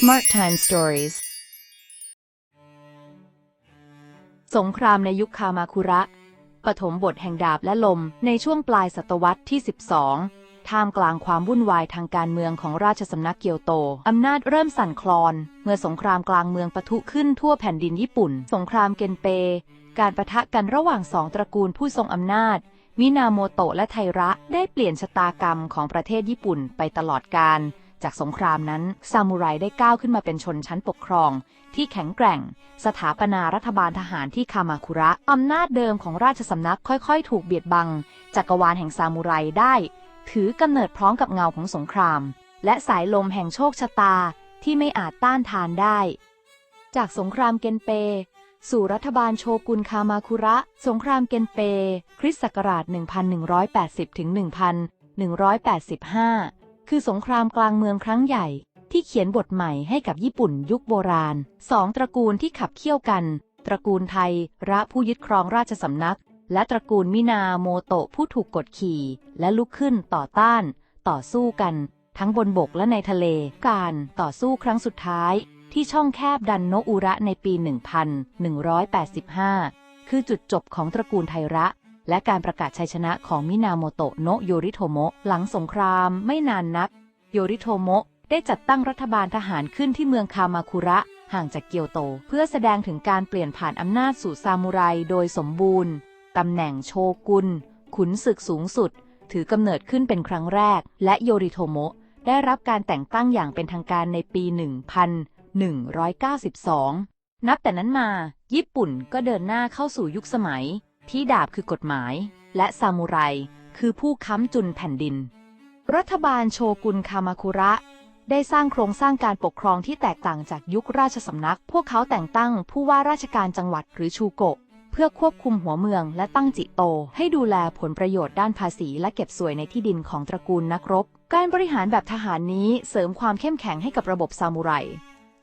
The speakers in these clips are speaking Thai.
Smart Time Stories สงครามในยุคคามาคุระ ปฐมบทแห่งดาบและลมในช่วงปลายศตวรรษที่ 12 ท่ามกลางความวุ่นวายทางการเมืองของราชสำนักเกียวโต อำนาจเริ่มสั่นคลอน เมื่อสงครามกลางเมืองปะทุขึ้นทั่วแผ่นดินญี่ปุ่น สงครามเกนเป การประทะกันระหว่างสองตระกูลผู้ทรงอำนาจมินาโมโตะและไทระได้เปลี่ยนชะตากรรมของประเทศญี่ปุ่นไปตลอดกาล จากสงครามนั้น ซามูไรได้ก้าวขึ้นมาเป็นชนชั้นปกครอง ที่แข็งแกร่ง สถาปนารัฐบาลทหารที่คามาคุระ อำนาจเดิมของราชสำนักค่อยๆ ถูกเบียดบัง จักรวาลแห่งซามูไรได้ ถือกำเนิดพร้อมกับเงาของสงคราม และสายลมแห่งโชคชะตาที่ไม่อาจต้านทานได้ จากสงครามเกนเป สู่รัฐบาลโชกุนคามาคุระ สงครามเกนเป คริสต์ศักราช 1180ถึง1185 คือสงครามกลางเมืองครั้งใหญ่ที่เขียนบทใหม่ให้กับญี่ปุ่นยุคโบราณสองตระกูลที่ขับเคี่ยวกัน ตระกูลไทยระผู้ยึดครองราชสำนัก และตระกูลมินาโมโตะผู้ถูกกดขี่ และลุกขึ้นต่อต้าน ต่อสู้กัน ทั้งบนบกและในทะเล การต่อสู้ครั้งสุดท้าย ที่ช่องแคบดันโนอุระในปี 1185 คือจุดจบของตระกูลไทระ และการประกาศชัยชนะของมินาโมโตะโนะโยริโทโมะหลังสงครามไม่นานนัก โยริโทโมะได้จัดตั้งรัฐบาลทหารขึ้นที่เมืองคามาคุระห่างจากเกียวโต เพื่อแสดงถึงการเปลี่ยนผ่านอำนาจสู่ซามูไรโดยสมบูรณ์ ตำแหน่งโชกุน ขุนศึกสูงสุด ถือกำเนิดขึ้นเป็นครั้งแรก และโยริโทโมะได้รับการแต่งตั้งอย่างเป็นทางการในปี 1192 นับแต่นั้นมา ญี่ปุ่นก็เดินหน้าเข้าสู่ยุคสมัย ที่ดาบคือกฎหมาย และซามูไรคือผู้ค้ำจุนแผ่นดิน รัฐบาลโชกุนคามาคุระ ได้สร้างโครงสร้างการปกครองที่แตกต่างจากยุคราชสำนัก พวกเขาแต่งตั้งผู้ว่าราชการจังหวัดหรือชูโกะ เพื่อควบคุมหัวเมืองและตั้งจิโต ให้ดูแลผลประโยชน์ด้านภาษีและเก็บสวยในที่ดินของตระกูลนักรบ การบริหารแบบทหารนี้เสริมความเข้มแข็งให้กับระบบซามูไร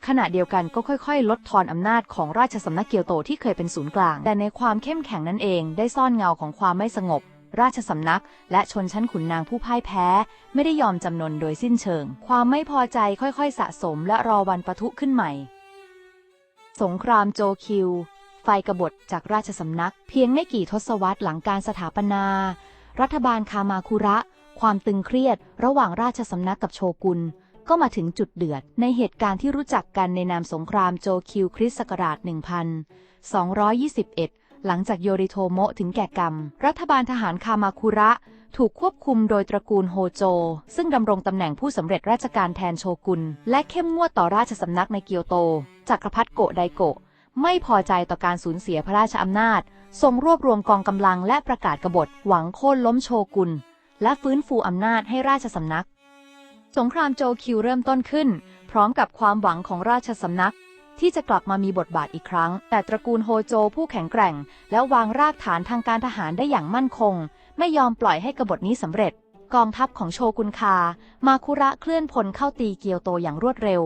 ขณะเดียวกันก็ค่อยๆ ลดทอนอำนาจของราชสำนักเกียวโตที่เคยเป็นศูนย์กลาง แต่ในความเข้มแข็งนั้นเอง ได้ซ่อนเงาของความไม่สงบ ราชสำนัก และชนชั้นขุนนางผู้พ่ายแพ้ ไม่ได้ยอมจำนนโดยสิ้นเชิง ความไม่พอใจค่อยๆ สะสมและรอวันปะทุขึ้นใหม่ สงครามโจคิว ไฟกบฏจากราชสำนัก เพียงไม่กี่ทศวรรษหลังการสถาปนา รัฐบาลคามาคุระ ความตึงเครียด ระหว่างราชสำนักกับโชกุน ก็มาถึงจุดเดือด ในเหตุการณ์ที่รู้จักกันในนามสงครามโจคิวคริสต์ศักราช 1221 หลังจากโยริโทโมะถึงแก่กรรม รัฐบาลทหารคามาคุระ ถูกควบคุมโดยตระกูลโฮโจ ซึ่งดำรงตำแหน่งผู้สำเร็จราชการแทนโชกุน และเข้มงวดต่อราชสำนักในเกียวโต จักรพรรดิโกะไดโกะไม่พอใจต่อการสูญเสียพระราชอำนาจ ทรงรวบรวมกองกำลังและประกาศกบฏหวังโค่นล้มโชกุน และฟื้นฟูอำนาจให้ราชสำนัก สงครามโจคิวเริ่มต้นขึ้น พร้อมกับความหวังของราชสำนัก ที่จะกลับมามีบทบาทอีกครั้ง แต่ตระกูลโฮโจผู้แข็งแกร่ง และวางรากฐานทางการทหารได้อย่างมั่นคง ไม่ยอมปล่อยให้กบฏนี้สำเร็จ กองทัพของโชกุนคา มาคุระเคลื่อนพลเข้าตีเกียวโตอย่างรวดเร็ว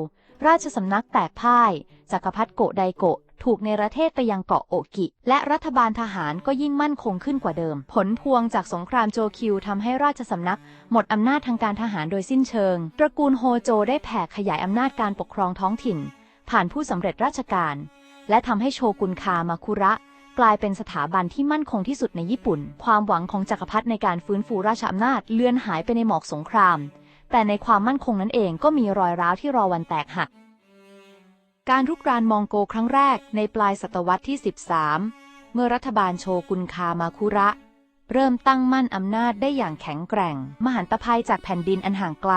ราชสำนักแตกพ่ายจักรพรรดิโกไดโกะ ถูกในประเทศไปยังเกาะโอกิ และรัฐบาลทหารก็ยิ่งมั่นคงขึ้นกว่าเดิม ผลพวงจากสงครามโจคิวทำให้ราชสำนัก หมดอำนาจทางการทหารโดยสิ้นเชิง ตระกูลโฮโจได้แผ่ขยายอำนาจการปกครองท้องถิ่น ผ่านผู้สำเร็จราชการ และทำให้โชกุนคามาคุระกลายเป็นสถาบันที่มั่นคงที่สุดในญี่ปุ่น ความหวังของจักรพรรดิในการฟื้นฟูราชอำนาจเลือนหายไปในหมอกสงคราม แต่ในความมั่นคงนั้นเองก็มีรอยร้าวที่รอวันแตกหัก การรุกรานมองโกครั้งแรกในปลายศตวรรษที่ 13 เมื่อรัฐบาลโชกุนคามาคุระ เริ่มตั้งมั่นอำนาจได้อย่างแข็งแกร่ง มหันตภัยจากแผ่นดินอันห่างไกล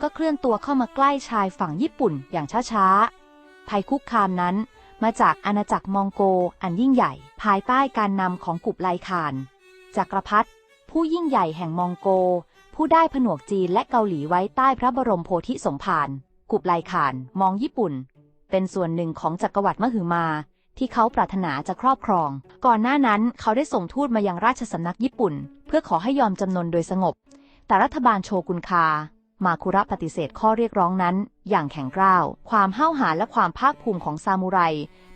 ก็เคลื่อนตัวเข้ามาใกล้ชายฝั่งญี่ปุ่นอย่างช้าๆ ภัยคุกคามนั้นมาจากอาณาจักรมองโกอันยิ่งใหญ่ ภายใต้การนำของกุบไลคานจักรพรรดิผู้ยิ่งใหญ่แห่งมองโก ผู้ได้ผนวกจีนและเกาหลีไว้ใต้พระบรมโพธิสมภารกุบไลคานมองญี่ปุ่น เป็นส่วนหนึ่งของจักรวรรดิมหึมา ที่เขาปรารถนาจะครอบครอง ก่อนหน้านั้นเขาได้ส่งทูตมายังราชสำนักญี่ปุ่น เพื่อขอให้ยอมจำนนโดยสงบ แต่รัฐบาลโชกุนคา มาคุระปฏิเสธข้อเรียกร้องนั้น อย่างแข็งกร้าว ความห้าวหาญและความภาคภูมิของซามูไร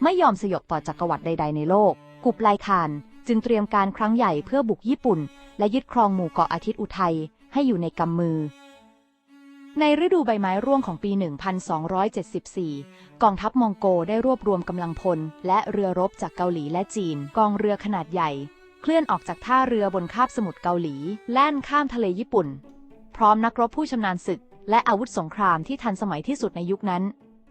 ไม่ยอมสยบต่อจักรวรรดิใด ๆ ในโลก กุบไลคานจึงเตรียมการครั้งใหญ่เพื่อบุกญี่ปุ่น และยึดครองหมู่เกาะอาทิตย์อุทัยให้อยู่ในกำมือ ในฤดูใบไม้ร่วงของปี 1274 กองทัพมองโกได้รวบรวมกำลังพล และเรือรบจากเกาหลีและจีน กองเรือขนาดใหญ่ เคลื่อนออกจากท่าเรือบนคาบสมุทรเกาหลี แล่นข้ามทะเลญี่ปุ่น พร้อมนักรบผู้ชำนาญศึก และอาวุธสงครามที่ทันสมัยที่สุดในยุคนั้น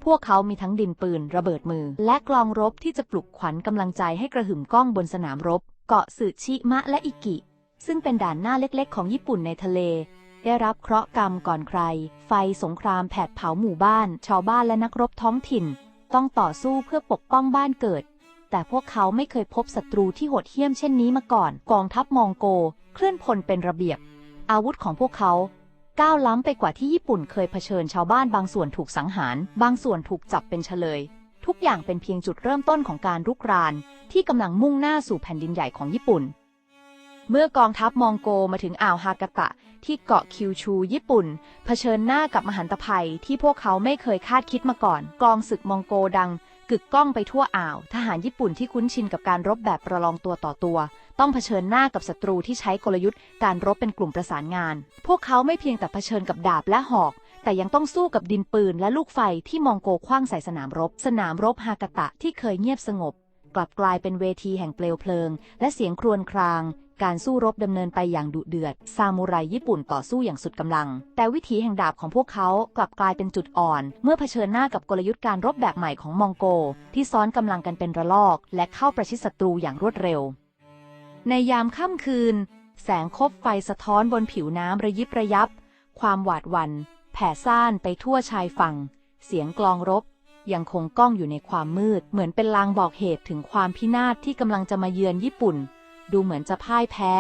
พวกเขามีทั้งดินปืน ระเบิดมือ และกลองรบที่จะปลุกขวัญกำลังใจให้กระหึ่มก้องบนสนามรบ เกาะสึชิมะและอิกิ ซึ่งเป็นด่านหน้าเล็กๆ ของญี่ปุ่นในทะเล ได้รับเคราะห์กรรมก่อนใคร ไฟสงครามแผดเผาหมู่บ้าน ชาวบ้านและนักรบท้องถิ่น ต้องต่อสู้เพื่อปกป้องบ้านเกิด แต่พวกเขาไม่เคยพบศัตรูที่โหดเหี้ยมเช่นนี้มาก่อน กองทัพมองโก เคลื่อนพลเป็นระเบียบ อาวุธของพวกเขาก้าวล้ำไปกว่าที่ญี่ปุ่นเคยเผชิญชาวบ้านบางส่วนถูกสังหาร บางส่วนถูกจับเป็นเฉลย ทุกอย่างเป็นเพียงจุดเริ่มต้นของการรุกราน ที่กำลังมุ่งหน้าสู่แผ่นดินใหญ่ของญี่ปุ่น เมื่อกองทัพมองโกมาถึงอ่าวฮากาตะ ที่เกาะคิวชู ญี่ปุ่น เผชิญหน้ากับมหันตภัยที่พวกเขาไม่เคยคาดคิดมาก่อน กองศึกมองโกดัง กึกก้องไปทั่วอ่าว ทหารญี่ปุ่นที่คุ้นชินกับการรบแบบประลองตัวต่อตัว ต้องเผชิญหน้ากับศัตรูที่ใช้กลยุทธ์ การรบเป็นกลุ่มประสานงาน พวกเขาไม่เพียงแต่เผชิญกับดาบและหอก แต่ยังต้องสู้กับดินปืนและลูกไฟที่มองโกคว้างใส่สนามรบ สนามรบฮากาตะที่เคยเงียบสงบ กลับกลายเป็นเวทีแห่งเปลวเพลิง และเสียงครวญคราง การสู้รบดำเนินไปอย่างดุเดือด ซามูไรญี่ปุ่นต่อสู้อย่างสุดกำลัง แต่วิถีแห่งดาบของพวกเขากลับกลายเป็นจุดอ่อน เมื่อเผชิญหน้ากับกลยุทธ์การรบแบบใหม่ของมองโก ที่ซ้อนกำลังกันเป็นระลอก และเข้าประชิดศัตรูอย่างรวดเร็ว ในยามค่ำคืน แสงคบไฟสะท้อนบนผิวน้ำระยิบระยับ ความหวาดหวัน่นแผ่ซ่านไปทั่วชายฝั่ง เสียงกลองรบยังคงก้องอยู่ในความมืด เหมือนเป็นลางบอกเหตุถึงความพินาศที่กำลังจะมาเยือนญี่ปุ่น ดูเหมือนจะพ่ายแพ้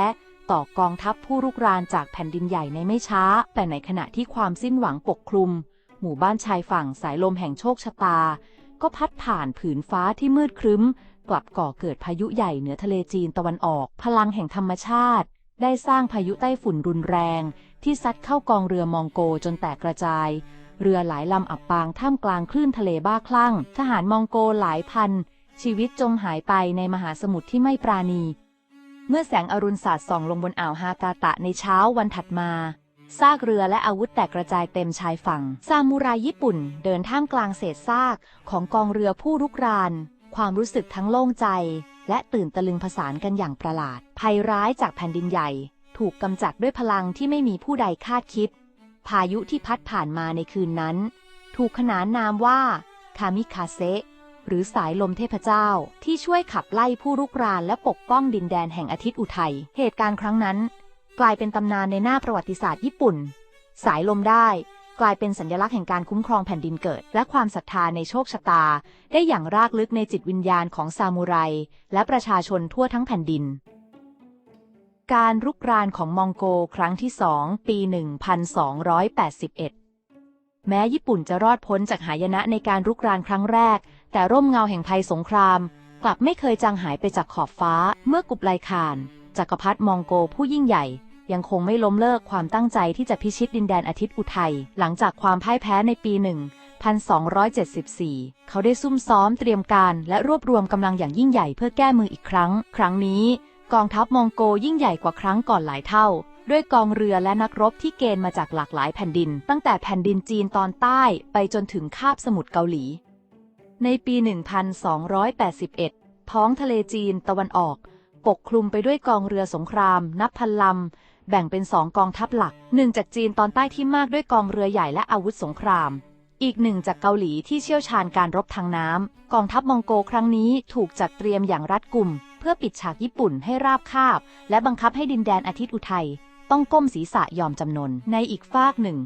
ต่อกองทัพผู้รุกรานจากแผ่นดินใหญ่ในไม่ช้า แต่ในขณะที่ความสิ้นหวังปกคลุม หมู่บ้านชายฝั่งสายลมแห่งโชคชะตา ก็พัดผ่านผืนฟ้าที่มืดครึ้ม กลับก่อเกิดพายุใหญ่เหนือทะเลจีนตะวันออก พลังแห่งธรรมชาติ ได้สร้างพายุไต้ฝุ่นรุนแรง ที่ซัดเข้ากองเรือมองโกจนแตกกระจาย เรือหลายลำอับปางท่ามกลางคลื่นทะเลบ้าคลั่ง ทหารมองโกหลายพันชีวิตจมหายไปในมหาสมุทรที่ไม่ปราณี เมื่อแสงอรุณสาดส่องลงบนอ่าวฮากาตะในเช้าวันถัดมา ซากเรือและอาวุธแตกกระจายเต็มชายฝั่ง ซามูไรญี่ปุ่นเดินท่ามกลางเศษซากของกองเรือผู้รุกราน ความรู้สึกทั้งโล่งใจ และตื่นตะลึงผสานกันอย่างประหลาด ภัยร้ายจากแผ่นดินใหญ่ ถูกกำจัดด้วยพลังที่ไม่มีผู้ใดคาดคิด พายุที่พัดผ่านมาในคืนนั้น ถูกขนานนามว่าคามิคาเซะ หรือสายลมเทพเจ้า ที่ช่วยขับไล่ผู้รุกรานและปกป้องดินแดนแห่งอาทิตย์อุทัย เหตุการณ์ครั้งนั้น กลายเป็นตำนานในหน้าประวัติศาสตร์ญี่ปุ่น สายลมได้ กลายเป็นสัญลักษณ์แห่งการคุ้มครองแผ่นดินเกิด และความศรัทธาในโชคชะตา ได้อย่างรากลึกในจิตวิญญาณของซามูไร และประชาชนทั่วทั้งแผ่นดินการรุกรานของมองโกครั้งที่สองปี 1281 แม้ญี่ปุ่นจะรอดพ้นจากหายนะในการรุกรานครั้งแรก แต่ร่มเงาแห่งภัยสงคราม กลับไม่เคยจางหายไปจากขอบฟ้า เมื่อกุบไลคานจักรพรรดิมองโกผู้ยิ่งใหญ่ ยังคงไม่ล้มเลิกความตั้งใจที่จะพิชิตดินแดนอาทิตย์อุทัย หลังจากความพ่ายแพ้ในปีหนึ่ง1274 เขาได้ซุ่มซ้อมเตรียมการและรวบรวมกำลังอย่างยิ่งใหญ่เพื่อแก้มืออีกครั้ง ครั้งนี้ กองทัพมองโกยิ่งใหญ่กว่าครั้งก่อนหลายเท่า ด้วยกองเรือและนักรบที่เกณฑ์มาจากหลากหลายแผ่นดิน ตั้งแต่แผ่นดินจีนตอนใต้ไปจนถึงคาบสมุทรเกาหลี ในปี 1281 ท้องทะเลจีนตะวันออก ปกคลุมไปด้วยกองเรือสงคราม นับพันลำ แบ่งเป็นสองกองทัพหลัก หนึ่งจากจีนตอนใต้ที่มากด้วยกองเรือใหญ่และอาวุธสงคราม อีกหนึ่งจากเกาหลีที่เชี่ยวชาญการรบทางน้ำ กองทัพมองโกครั้งนี้ถูกจัดเตรียมอย่างรัดกุม เพื่อปิดฉากญี่ปุ่นให้ราบคาบ และบังคับให้ดินแดนอาทิตย์อุทัยต้องก้มศีรษะยอมจำนนในอีกฝากหนึ่ง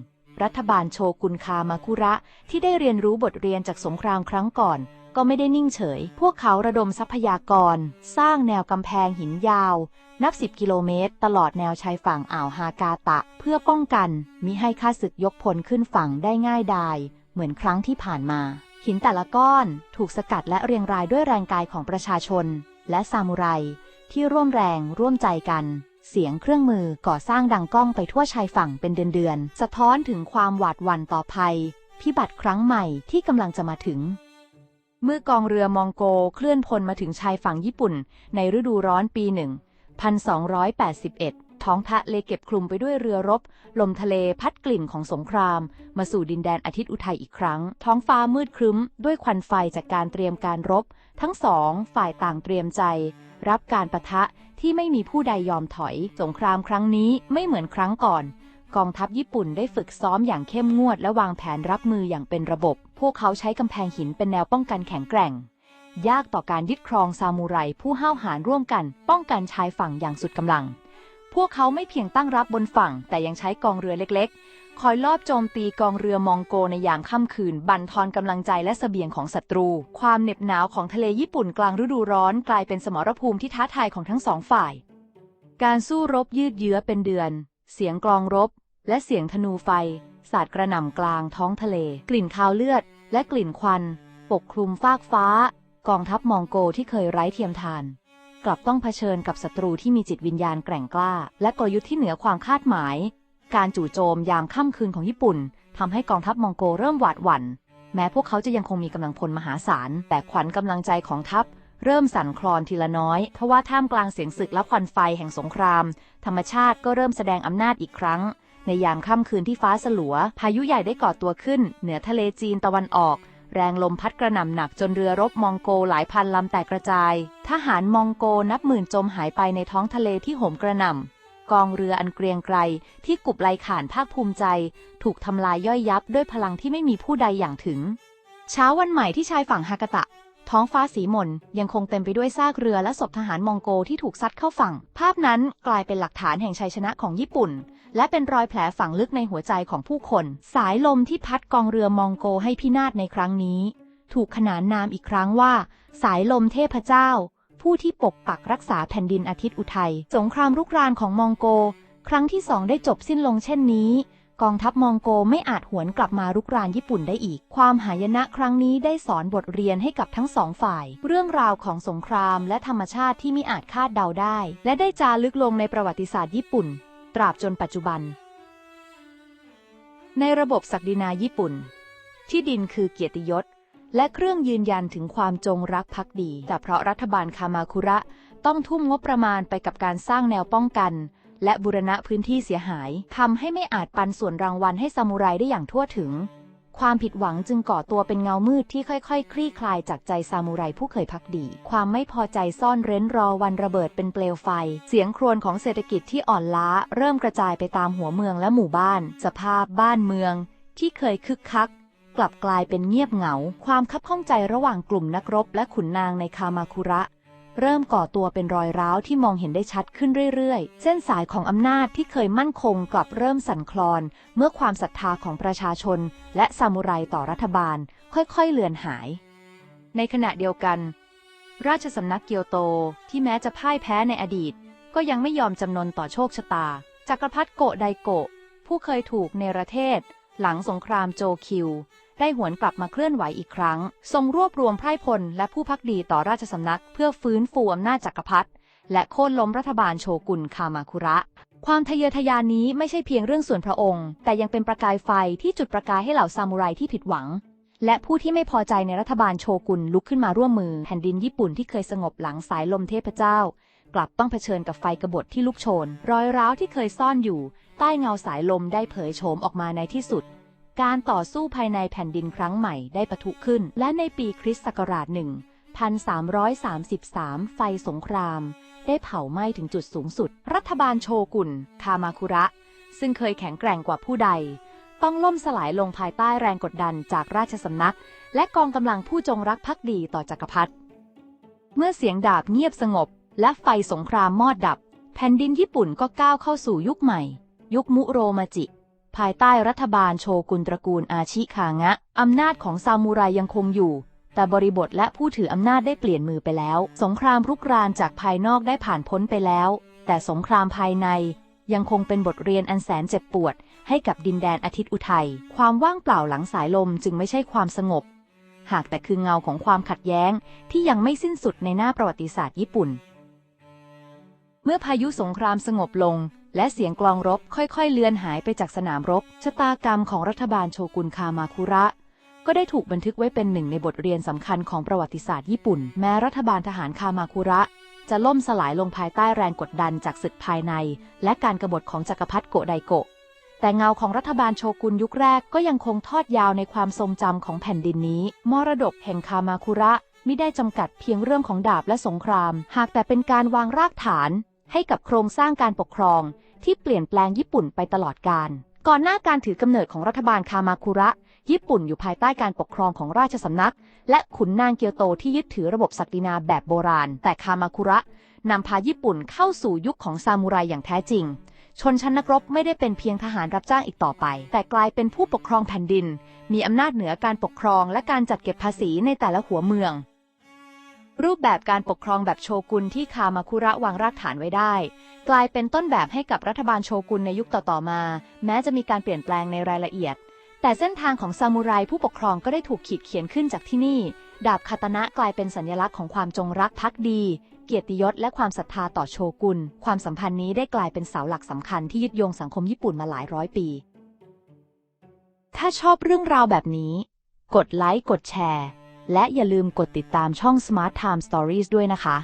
รัฐบาลโชกุนคามาคุระ ที่ได้เรียนรู้บทเรียนจากสงครามครั้งก่อน ก็ไม่ได้นิ่งเฉย พวกเขาระดมทรัพยากร สร้างแนวกำแพงหินยาว นับสิบกิโลเมตร ตลอดแนวชายฝั่งอ่าวฮากาตะ เพื่อป้องกันมิให้ข้าศึกยกพลขึ้นฝั่งได้ง่ายดายเหมือนครั้งที่ผ่านมา หินแต่ละก้อนถูกสกัดและเรียงรายด้วยแรงกายของประชาชน และซามูไรที่ร่วมแรงร่วมใจกัน เสียงเครื่องมือก่อสร้างดังก้องไปทั่วชายฝั่งเป็นเดือนๆ สะท้อนถึงความหวาดหวั่นต่อภัย พิบัติครั้งใหม่ที่กำลังจะมาถึง เมื่อกองเรือมองโกเคลื่อนพลมาถึงชายฝั่งญี่ปุ่น ในฤดูร้อนปีหนึ่ง1281 ท้องทะเลเก็บคลุมไปด้วยเรือรบ ลมทะเลพัดกลิ่นของสงคราม มาสู่ดินแดนอาทิตย์อุทัยอีกครั้ง ท้องฟ้ามืดครึ้ม ด้วยควันไฟจากการเตรียมการรบ ทั้งสองฝ่ายต่างเตรียมใจ รับการประทะที่ไม่มีผู้ใดยอมถอย สงครามครั้งนี้ไม่เหมือนครั้งก่อน กองทัพญี่ปุ่นได้ฝึกซ้อมอย่างเข้มงวดและวางแผนรับมืออย่างเป็นระบบ พวกเขาใช้กำแพงหินเป็นแนวป้องกันแข็งแกร่ง ยากต่อการยึดครองซามูไรผู้ห้าวหาญร่วมกัน ป้องกันชายฝั่งอย่างสุดกำลัง พวกเขาไม่เพียงตั้งรับบนฝั่ง แต่ยังใช้กองเรือเล็กๆ คอยลอบโจมตีกองเรือมองโกในยามค่ำคืน บั่นทอนกำลังใจและเสบียงของศัตรู ความเหน็บหนาวของทะเลญี่ปุ่นกลางฤดูร้อนกลายเป็นสมรภูมิที่ท้าทายของทั้งสองฝ่าย การสู้รบยืดเยื้อเป็นเดือน เสียงกลองรบ และเสียงธนูไฟ สาดกระหน่ำกลางท้องทะเล กลิ่นคาวเลือด และกลิ่นควัน ปกคลุมฟากฟ้า กองทัพมองโกที่เคยไร้เทียมทาน กลับต้องเผชิญกับศัตรูที่มีจิตวิญญาณแกร่งกล้า และกลยุทธ์ที่เหนือความคาดหมาย การจู่โจมยามค่ำคืนของญี่ปุ่นทำให้กองทัพมองโกเริ่มหวาดหวั่น แม้พวกเขาจะยังคงมีกำลังพลมหาศาล แต่ขวัญกำลังใจของทัพ เริ่มสั่นคลอนทีละน้อย เพราะว่าท่ามกลางเสียงศึกและควันไฟแห่งสงคราม ธรรมชาติก็เริ่มแสดงอำนาจอีกครั้ง ในยามค่ำคืนที่ฟ้าสลัว พายุใหญ่ได้ก่อตัวขึ้น เหนือทะเลจีนตะวันออก แรงลมพัดกระหน่ำหนักจนเรือรบมองโกหลายพันลำแตกกระจาย ทหารมองโกนับหมื่นจมหายไปในท้องทะเลที่โหมกระหน่ำ กองเรืออันเกรียงไกรที่กุบไลขานภาคภูมิใจ ถูกทำลายย่อยยับด้วยพลังที่ไม่มีผู้ใดอย่างถึง เช้าวันใหม่ที่ชายฝั่งฮากาตะ ท้องฟ้าสีหม่นยังคงเต็มไปด้วยซากเรือและศพทหารมองโกที่ถูกซัดเข้าฝั่ง ภาพนั้นกลายเป็นหลักฐานแห่งชัยชนะของญี่ปุ่น และเป็นรอยแผลฝังลึกในหัวใจของผู้คน สายลมที่พัดกองเรือมองโกให้พินาศในครั้งนี้ ถูกขนานนามอีกครั้งว่า สายลมเทพเจ้า ผู้ที่ปกปักรักษาแผ่นดินอาทิตย์อุทัย สงครามรุกรานของมองโก ครั้งที่สองได้จบสิ้นลงเช่นนี้ กองทัพมองโกไม่อาจหวนกลับมารุกรานญี่ปุ่นได้อีก ความหายนะครั้งนี้ได้สอนบทเรียนให้กับทั้งสองฝ่าย เรื่องราวของสงครามและธรรมชาติที่ไม่อาจคาดเดาได้ และได้จารึกลงในประวัติศาสตร์ญี่ปุ่น ตราบจนปัจจุบัน ในระบบศักดินาญี่ปุ่น ที่ดินคือเกียรติยศ และเครื่องยืนยันถึงความจงรักภักดี แต่เพราะรัฐบาลคามาคุระต้องทุ่มงบประมาณไปกับการสร้างแนวป้องกัน และบูรณะพื้นที่เสียหายทำให้ไม่อาจปันส่วนรางวัลให้ซามูไรได้อย่างทั่วถึง ความผิดหวังจึงก่อตัวเป็นเงามืดที่ค่อยๆคลี่คลายจากใจซามูไรผู้เคยพักดี ความไม่พอใจซ่อนเร้นรอวันระเบิดเป็นเปลวไฟ เสียงครวญของเศรษฐกิจที่อ่อนล้า เริ่มกระจายไปตามหัวเมืองและหมู่บ้าน สภาพบ้านเมืองที่เคยคึกคัก กลับกลายเป็นเงียบเหงา ความคับข้องใจระหว่างกลุ่มนักรบและขุนนางในคามาคุระ เริ่มก่อตัวเป็นรอยร้าวที่มองเห็นได้ชัดขึ้นเรื่อยๆ เส้นสายของอำนาจที่เคยมั่นคงกลับเริ่มสั่นคลอน เมื่อความศรัทธาของประชาชน และซามูไรต่อรัฐบาล ค่อยๆ เลือนหาย ในขณะเดียวกัน ราชสำนักเกียวโตที่แม้จะพ่ายแพ้ในอดีต ก็ยังไม่ยอมจำนนต่อโชคชะตาจักรพรรดิโกไดโกผู้เคยถูกเนรเทศ หลังสงครามโจคิว ได้หวนกลับมาเคลื่อนไหวอีกครั้ง ทรงรวบรวมไพร่พลและผู้พักดีต่อราชสำนัก เพื่อฟื้นฟูอำนาจจักรพรรดิและโค่นล้มรัฐบาลโชกุนคามาคุระ ความทะเยอทะยานนี้ไม่ใช่เพียงเรื่องส่วนพระองค์ แต่ยังเป็นประกายไฟที่จุดประกายให้เหล่าซามูไรที่ผิดหวัง และผู้ที่ไม่พอใจในรัฐบาลโชกุนลุกขึ้นมาร่วมมือแผ่นดินญี่ปุ่นที่เคยสงบหลังสายลมเทพเจ้า กลับต้องเผชิญกับไฟกบฏที่ลุกโชน รอยร้าวที่เคยซ่อนอยู่ ใต้เงาสายลมได้เผยโฉมออกมาในที่สุด การต่อสู้ภายในแผ่นดินครั้งใหม่ได้ปะทุขึ้น และในปีคริสต์ศักราช 1333 ไฟสงคราม ได้เผาไหม้ถึงจุดสูงสุด รัฐบาลโชกุน คามาคุระ ซึ่งเคยแข็งแกร่งกว่าผู้ใด ต้องล่มสลายลงภายใต้แรงกดดันจากราชสำนัก และกองกำลังผู้จงรักภักดีต่อจักรพรรดิเมื่อเสียงดาบเงียบสงบ และไฟสงครามมอดดับ แผ่นดินญี่ปุ่นก็ก้าวเข้าสู่ยุคใหม่ ยุคมุโรมาจิ ภายใต้รัฐบาลโชกุนตระกูลอาชิคางะ อำนาจของซามูไรยังคงอยู่ แต่บริบทและผู้ถืออำนาจได้เปลี่ยนมือไปแล้ว สงครามรุกรานจากภายนอกได้ผ่านพ้นไปแล้ว แต่สงครามภายในยังคงเป็นบทเรียนอันแสนเจ็บปวด ให้กับดินแดนอาทิตย์อุทัย ความว่างเปล่าหลังสายลมจึงไม่ใช่ความสงบ หากแต่คือเงาของความขัดแย้งที่ยังไม่สิ้นสุดในหน้าประวัติศาสตร์ญี่ปุ่น เมื่อพายุสงครามสงบลง และเสียงกลองรบค่อยๆ เลือนหายไปจากสนามรบ ชะตากรรมของรัฐบาลโชกุนคามาคุระ ก็ได้ถูกบันทึกไว้เป็นหนึ่งในบทเรียนสำคัญของประวัติศาสตร์ญี่ปุ่น แม้รัฐบาลทหารคามาคุระ จะล่มสลายลงภายใต้แรงกดดันจากศึกภายใน และการกบฏของจักรพรรดิโกไดโกะ แต่เงาของรัฐบาลโชกุนยุคแรกก็ยังคงทอดยาวในความทรงจำของแผ่นดินนี้ มรดกแห่งคามาคุระไม่ได้จำกัดเพียงเรื่องของดาบและสงคราม หากแต่เป็นการวางรากฐาน ให้กับโครงสร้างการปกครองที่เปลี่ยนแปลงญี่ปุ่นไปตลอดกาลก่อนหน้าการถือกำเนิดของรัฐบาลคามาคุระ ญี่ปุ่นอยู่ภายใต้การปกครองของราชสำนัก และขุนนางเกียวโตที่ยึดถือระบบศักดินาแบบโบราณ แต่คามาคุระนำพาญี่ปุ่นเข้าสู่ยุคของซามูไรอย่างแท้จริง ชนชั้นนักรบไม่ได้เป็นเพียงทหารรับจ้างอีกต่อไป แต่กลายเป็นผู้ปกครองแผ่นดิน มีอำนาจเหนือการปกครองและการจัดเก็บภาษีในแต่ละหัวเมือง รูปแบบการปกครองแบบโชกุนที่คามาคุระวางรากฐานไว้ได้ กลายเป็นต้นแบบให้กับรัฐบาลโชกุนในยุคต่อๆมา แม้จะมีการเปลี่ยนแปลงในรายละเอียด แต่เส้นทางของซามูไรผู้ปกครองก็ได้ถูกขีดเขียนขึ้นจากที่นี่ ดาบคาตนะกลายเป็นสัญลักษณ์ของความจงรักภักดี เกียรติยศและความศรัทธาต่อโชกุน ความสัมพันธ์นี้ได้กลายเป็นเสาหลักสำคัญที่ยึดโยงสังคมญี่ปุ่นมาหลายร้อยปี ถ้าชอบเรื่องราวแบบนี้ กดไลค์กดแชร์ และอย่าลืมกดติดตามช่อง Smart Time Stories ด้วยนะคะ